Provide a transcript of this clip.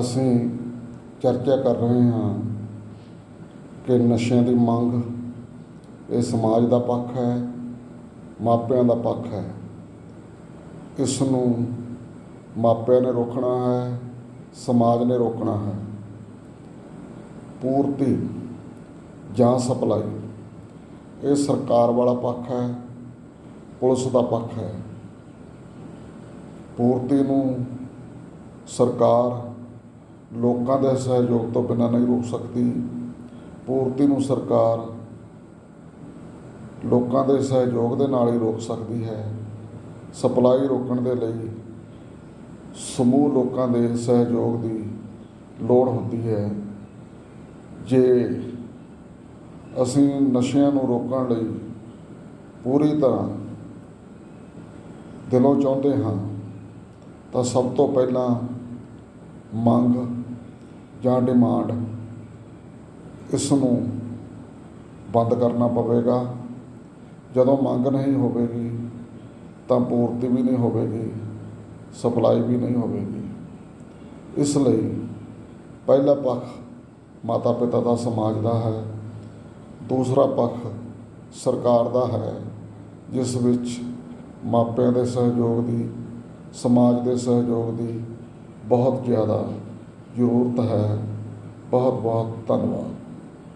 ਅਸੀਂ ਚਰਚਾ ਕਰ ਰਹੇ ਹਾਂ ਕਿ ਨਸ਼ਿਆਂ ਦੀ ਮੰਗ ਇਹ ਸਮਾਜ ਦਾ ਪੱਖ ਹੈ, ਮਾਪਿਆਂ ਦਾ ਪੱਖ ਹੈ। ਇਸ ਨੂੰ ਮਾਪਿਆਂ ਨੇ ਰੋਕਣਾ ਹੈ, ਸਮਾਜ ਨੇ ਰੋਕਣਾ ਹੈ। ਪੂਰਤੀ ਜਾਂ ਸਪਲਾਈ, ਇਹ ਸਰਕਾਰ ਵਾਲਾ ਪੱਖ ਹੈ, ਪੁਲਿਸ ਦਾ ਪੱਖ ਹੈ। ਪੂਰਤੀ ਨੂੰ ਸਰਕਾਰ ਲੋਕਾਂ ਦੇ ਸਹਿਯੋਗ ਤੋਂ ਬਿਨਾਂ ਨਹੀਂ ਰੋਕ ਸਕਦੀ। ਪੂਰਤੀ ਨੂੰ ਸਰਕਾਰ ਲੋਕਾਂ ਦੇ ਸਹਿਯੋਗ ਦੇ ਨਾਲ ਹੀ ਰੋਕ ਸਕਦੀ ਹੈ। ਸਪਲਾਈ ਰੋਕਣ ਦੇ ਲਈ ਸਮੂਹ ਲੋਕਾਂ ਦੇ ਸਹਿਯੋਗ ਦੀ ਲੋੜ ਹੁੰਦੀ ਹੈ। ਜੇ ਅਸੀਂ ਨਸ਼ਿਆਂ ਨੂੰ ਰੋਕਣ ਲਈ ਪੂਰੀ ਤਰ੍ਹਾਂ ਦਿਲੋਂ ਚਾਹੁੰਦੇ ਹਾਂ, ਤਾਂ ਸਭ ਤੋਂ ਪਹਿਲਾਂ ਮੰਗ ਜਾਂ ਡਿਮਾਂਡ ਇਸ ਨੂੰ ਬੰਦ ਕਰਨਾ ਪਵੇਗਾ। ਜਦੋਂ ਮੰਗ ਨਹੀਂ ਹੋਵੇਗੀ, ਤਾਂ ਪੂਰਤੀ ਵੀ ਨਹੀਂ ਹੋਵੇਗੀ, ਸਪਲਾਈ ਵੀ ਨਹੀਂ ਹੋਵੇਗੀ। ਇਸ ਲਈ ਪਹਿਲਾ ਪੱਖ ਮਾਤਾ ਪਿਤਾ ਦਾ, ਸਮਾਜ ਦਾ ਹੈ। ਦੂਸਰਾ ਪੱਖ ਸਰਕਾਰ ਦਾ ਹੈ, ਜਿਸ ਵਿੱਚ ਮਾਪਿਆਂ ਦੇ ਸਹਿਯੋਗ ਦੀ, ਸਮਾਜ ਦੇ ਸਹਿਯੋਗ ਦੀ ਬਹੁਤ ਜ਼ਿਆਦਾ ਜ਼ਰੂਰਤ ਹੈ। ਬਹੁਤ ਬਹੁਤ ਧੰਨਵਾਦ।